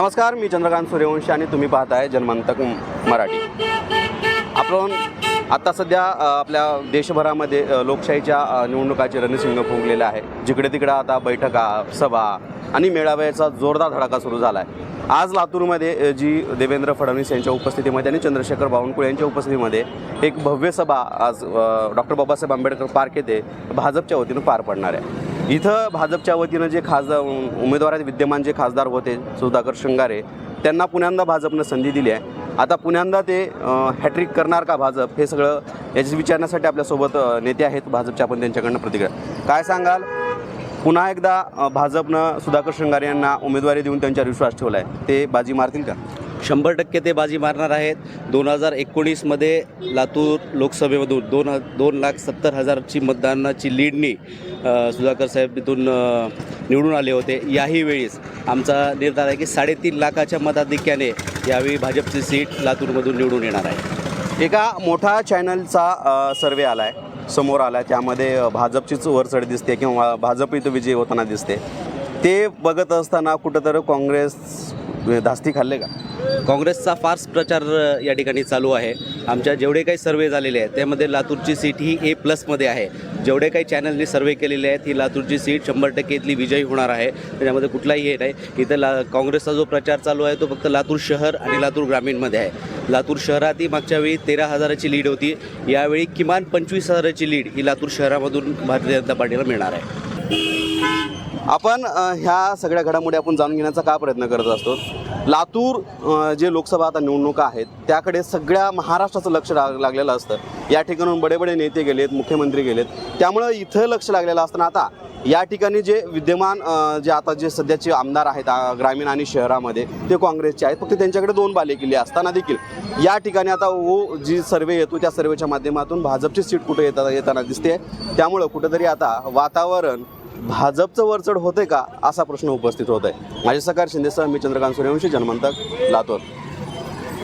नमस्कार मी चंद्रकांत सूर्यवंशी आणि तुम्ही पाहताय जन्मांतक मराठी. आपण आता सध्या आपल्या देशभरामध्ये लोकशाहीच्या निवडणुकाचे रणसिंग फुंकलेले आहे. जिकडे तिकडे आता बैठका सभा आणि मेळाव्याचा जोरदार धडाका सुरू झाला आहे आज लातूरमध्ये जी देवेंद्र फडणवीस यांच्या उपस्थितीमध्ये आणि चंद्रशेखर बावनकुळे यांच्या उपस्थितीमध्ये एक भव्य सभा आज डॉक्टर बाबासाहेब आंबेडकर पार्क येथे भाजपच्या वतीनं पार पडणार आहे. इथं भाजपच्या वतीनं जे खासदार उमेदवार आहेत विद्यमान जे खासदार होते सुधाकर शृंगारे त्यांना पुण्यांदा भाजपनं संधी दिली आहे. आता पुण्यांदा ते हॅट्रिक करणार का भाजप? हे सगळं याची विचारण्यासाठी आपल्यासोबत नेते आहेत. भाजपच्या आपण त्यांच्याकडनं प्रतिक्रिया. काय सांगाल? पुन्हा एकदा भाजपनं सुधाकर शृंगारे यांना उमेदवारी देऊन त्यांच्यावर विश्वास ठेवला आहे ते बाजी मारतील का? शंभर टक्के ते बाजी मारणार आहेत. दोन हजार एकोणीसमध्ये लातूर लोकसभेमधून दोन ह दोन लाख सत्तर हजारची मतदानाची लीडनी सुधाकर साहेब इथून निवडून आले होते. याही वेळेस आमचा निर्धार आहे की साडेतीन लाखाच्या मताधिक्याने यावेळी भाजपची सीट लातूरमधून निवडून येणार आहे. एका मोठा चॅनलचा सर्वे आला आहे समोर आला आहे त्यामध्ये भाजपचीच वरचढ दिसते किंवा भाजप इथं विजयी होताना दिसते. ते बघत असताना कुठंतरी काँग्रेस धास्ती खाल्ले का? काँग्रेसचा फार्स प्रचार या ठिकाणी चालू आहे. आमच्या जेवढे काही सर्वे झालेले आहेत त्यामध्ये लातूरची सीट ही ए प्लसमध्ये आहे. जेवढे काही चॅनलनी सर्वे केलेले आहेत ही लातूरची सीट शंभर टक्के इथली विजयी होणार आहे. त्याच्यामध्ये कुठलाही हे नाही. इथं ला काँग्रेसचा जो प्रचार चालू आहे तो फक्त लातूर शहर आणि लातूर ग्रामीणमध्ये आहे. लातूर शहरातही मागच्या वेळी तेरा हजाराची लीड होती. यावेळी किमान पंचवीस हजाराची लीड ही लातूर शहरामधून भारतीय जनता पार्टीला मिळणार आहे. आपण ह्या सगळ्या घडामोडी आपण जाणून घेण्याचा का प्रयत्न करत असतो? लातूर जे लोकसभा आता निवडणुका आहेत त्याकडे सगळ्या महाराष्ट्राचं लक्ष लाग लागलेलं असतं. या ठिकाणून बडे बडे नेते गेलेत मुख्यमंत्री गेलेत. त्यामुळं इथं लक्ष लागलेलं असताना आता या ठिकाणी जे विद्यमान जे आता जे सध्याचे आमदार आहेत ग्रामीण आणि शहरामध्ये ते काँग्रेसचे आहेत. फक्त त्यांच्याकडे दोन बालेकिल्ले असताना देखील. या ठिकाणी आता वो जी सर्वे येतो त्या सर्वेच्या माध्यमातून भाजपची सीट कुठे येता येताना दिसते त्यामुळं कुठंतरी आता वातावरण भाजपचं वरचढ होते का? असा प्रश्न उपस्थित होत आहे माझे सकार शिंदेसह मी चंद्रकांत सूर्यवंशी जन्मंतक लातूर.